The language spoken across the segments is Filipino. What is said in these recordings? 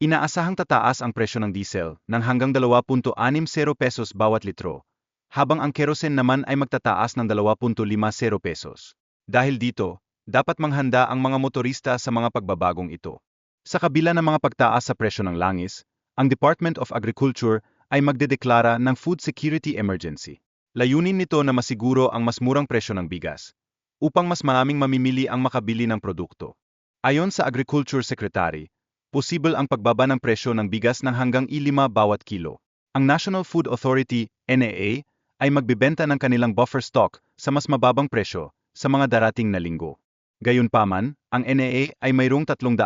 Inaasahang tataas ang presyo ng diesel ng hanggang 2.60 pesos bawat litro, habang ang kerosene naman ay magtataas ng 2.50 pesos. Dahil dito, dapat manghanda ang mga motorista sa mga pagbabagong ito. Sa kabila ng mga pagtaas sa presyo ng langis, ang Department of Agriculture ay magdedeklara ng food security emergency. Layunin nito na masiguro ang mas murang presyo ng bigas, upang mas maraming mamimili ang makabili ng produkto. Ayon sa Agriculture Secretary, posible ang pagbaba ng presyo ng bigas ng hanggang ilima bawat kilo. Ang National Food Authority, NAA, ay magbibenta ng kanilang buffer stock sa mas mababang presyo sa mga darating na linggo. Gayunpaman, ang NAA ay mayroong 300,000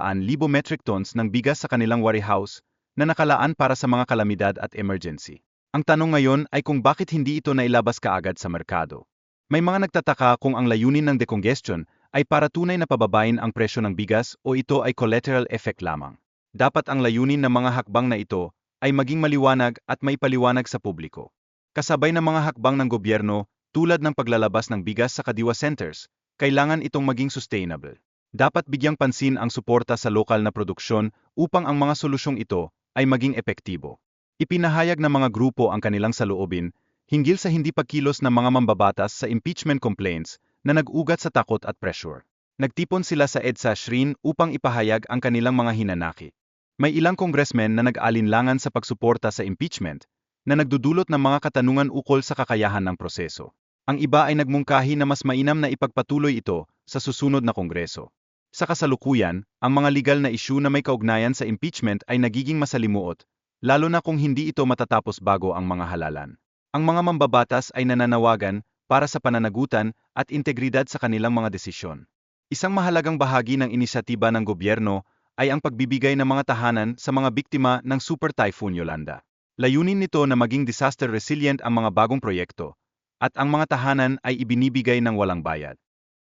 metric tons ng bigas sa kanilang warehouse na nakalaan para sa mga kalamidad at emergency. Ang tanong ngayon ay kung bakit hindi ito nailabas kaagad sa merkado. May mga nagtataka kung ang layunin ng decongestion ay para tunay na pababain ang presyo ng bigas o ito ay collateral effect lamang. Dapat ang layunin ng mga hakbang na ito ay maging maliwanag at may paliwanag sa publiko. Kasabay ng mga hakbang ng gobyerno, tulad ng paglalabas ng bigas sa kadiwa centers, kailangan itong maging sustainable. Dapat bigyang pansin ang suporta sa lokal na produksyon upang ang mga solusyong ito ay maging epektibo. Ipinahayag ng mga grupo ang kanilang saloobin hinggil sa hindi pagkilos ng mga mambabatas sa impeachment complaints na nag-ugat sa takot at pressure. Nagtipon sila sa EDSA Shrin upang ipahayag ang kanilang mga hinanakit. May ilang kongresmen na nag-alinlangan sa pagsuporta sa impeachment na nagdudulot ng mga katanungan ukol sa kakayahan ng proseso. Ang iba ay nagmungkahi na mas mainam na ipagpatuloy ito sa susunod na kongreso. Sa kasalukuyan, ang mga legal na isyu na may kaugnayan sa impeachment ay nagiging masalimuot, lalo na kung hindi ito matatapos bago ang mga halalan. Ang mga mambabatas ay nananawagan para sa pananagutan at integridad sa kanilang mga desisyon. Isang mahalagang bahagi ng inisyatiba ng gobyerno ay ang pagbibigay ng mga tahanan sa mga biktima ng Super Typhoon Yolanda. Layunin nito na maging disaster resilient ang mga bagong proyekto, at ang mga tahanan ay ibinibigay ng walang bayad.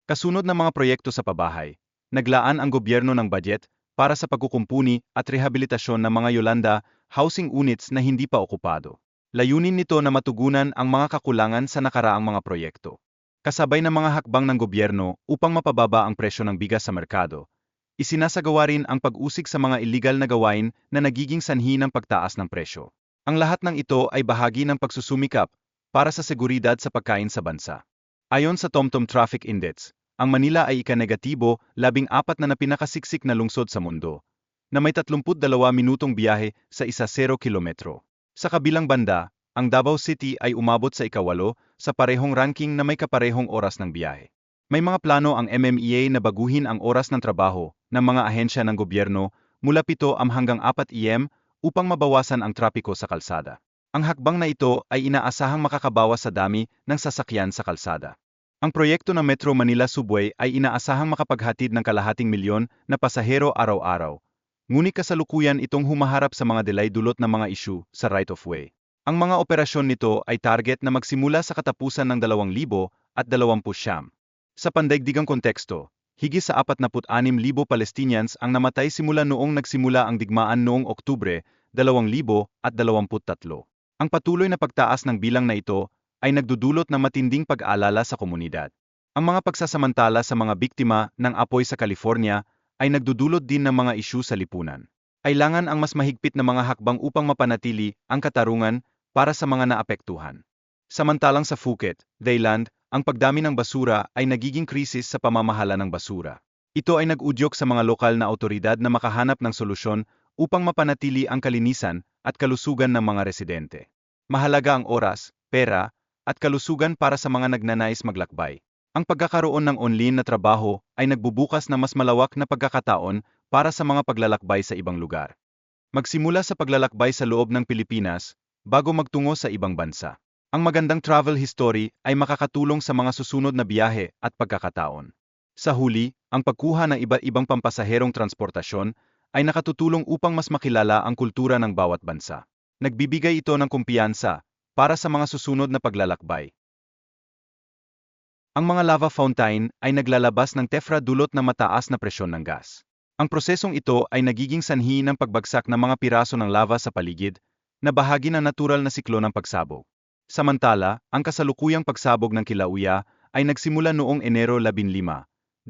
Kasunod ng mga proyekto sa pabahay, naglaan ang gobyerno ng budget para sa pagkukumpuni at rehabilitasyon ng mga Yolanda housing units na hindi pa okupado. Layunin nito na matugunan ang mga kakulangan sa nakaraang mga proyekto. Kasabay ng mga hakbang ng gobyerno upang mapababa ang presyo ng bigas sa merkado, isinasagawa rin ang pag-usig sa mga illegal na gawain na nagiging sanhi ng pagtaas ng presyo. Ang lahat ng ito ay bahagi ng pagsusumikap para sa seguridad sa pagkain sa bansa. Ayon sa TomTom Traffic Index, ang Manila ay ika-negatibo, labing apat na napinakasiksik na lungsod sa mundo, na may 32 minutong biyahe sa isa 0 kilometro. Sa kabilang banda, ang Davao City ay umabot sa ikawalo sa parehong ranking na may kaparehong oras ng biyahe. May mga plano ang MMEA na baguhin ang oras ng trabaho ng mga ahensya ng gobyerno mula 7 am hanggang 4 am upang mabawasan ang trapiko sa kalsada. Ang hakbang na ito ay inaasahang makakabawas sa dami ng sasakyan sa kalsada. Ang proyekto ng Metro Manila Subway ay inaasahang makapaghatid ng kalahating milyon na pasahero araw-araw Ngunit kasalukuyan itong humaharap sa mga delay dulot ng mga isyu sa right-of-way. Ang mga operasyon nito ay target na magsimula sa katapusan ng 2000 at 20 siyam. Sa pandaigdigang konteksto, higit sa 46,000 Palestinians ang namatay simula noong nagsimula ang digmaan noong Oktubre 2023. Ang patuloy na pagtaas ng bilang na ito ay nagdudulot ng matinding pag-aalala sa komunidad. Ang mga pagsasamantala sa mga biktima ng apoy sa California ay nagdudulot din ng mga isyu sa lipunan. Kailangan ang mas mahigpit na mga hakbang upang mapanatili ang katarungan para sa mga naapektuhan. Samantalang sa Phuket, Thailand, ang pagdami ng basura ay nagiging krisis sa pamamahala ng basura. Ito ay nag-udyok sa mga lokal na autoridad na makahanap ng solusyon upang mapanatili ang kalinisan at kalusugan ng mga residente. Mahalaga ang oras, pera, at kalusugan para sa mga nagnanais maglakbay. Ang pagkakaroon ng online na trabaho ay nagbubukas na mas malawak na pagkakataon para sa mga paglalakbay sa ibang lugar. Magsimula sa paglalakbay sa loob ng Pilipinas bago magtungo sa ibang bansa. Ang magandang travel history ay makakatulong sa mga susunod na biyahe at pagkakataon. Sa huli, ang pagkuha ng iba't ibang pampasaherong transportasyon ay nakatutulong upang mas makilala ang kultura ng bawat bansa. Nagbibigay ito ng kumpiyansa para sa mga susunod na paglalakbay. Ang mga lava fountain ay naglalabas ng tefra dulot ng mataas na presyon ng gas. Ang prosesong ito ay nagiging sanhi ng pagbagsak ng mga piraso ng lava sa paligid na bahagi ng natural na siklo ng pagsabog. Samantala, ang kasalukuyang pagsabog ng Kilauea ay nagsimula noong Enero 15, 2024,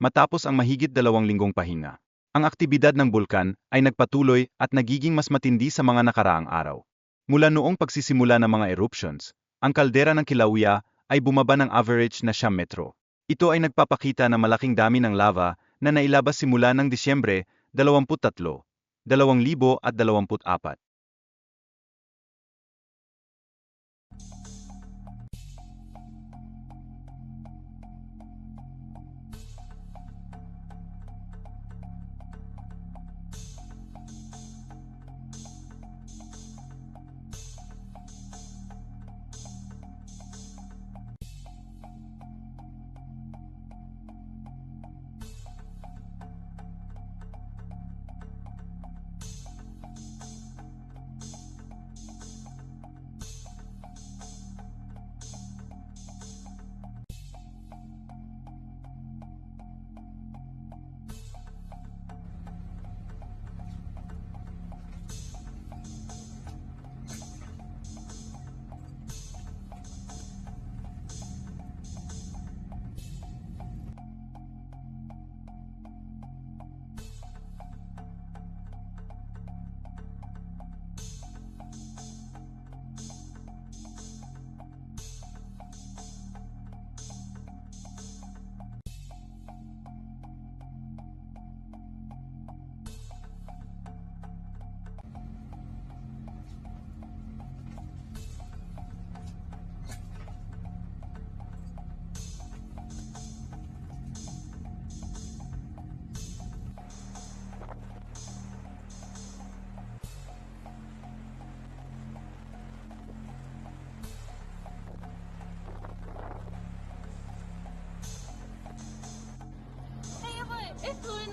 matapos ang mahigit dalawang linggong pahinga. Ang aktibidad ng bulkan ay nagpatuloy at nagiging mas matindi sa mga nakaraang araw. Mula noong pagsisimula ng mga eruptions, ang kaldera ng Kilauea ay bumaba ng average na siyam metro. Ito ay nagpapakita na malaking dami ng lava na nailabas simula ng Disyembre 23, 2024.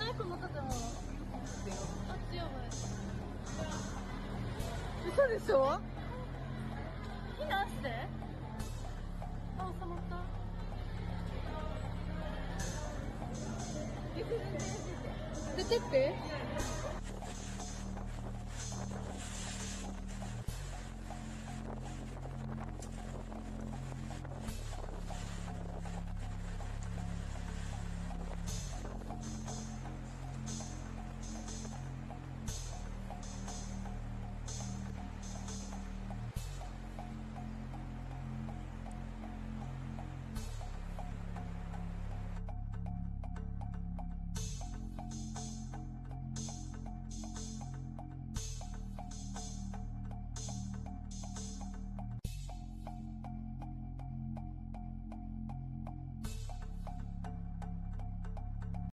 ないこの方も。あっちやばい。嘘でしょ？避難して。あ、収まった。出てって。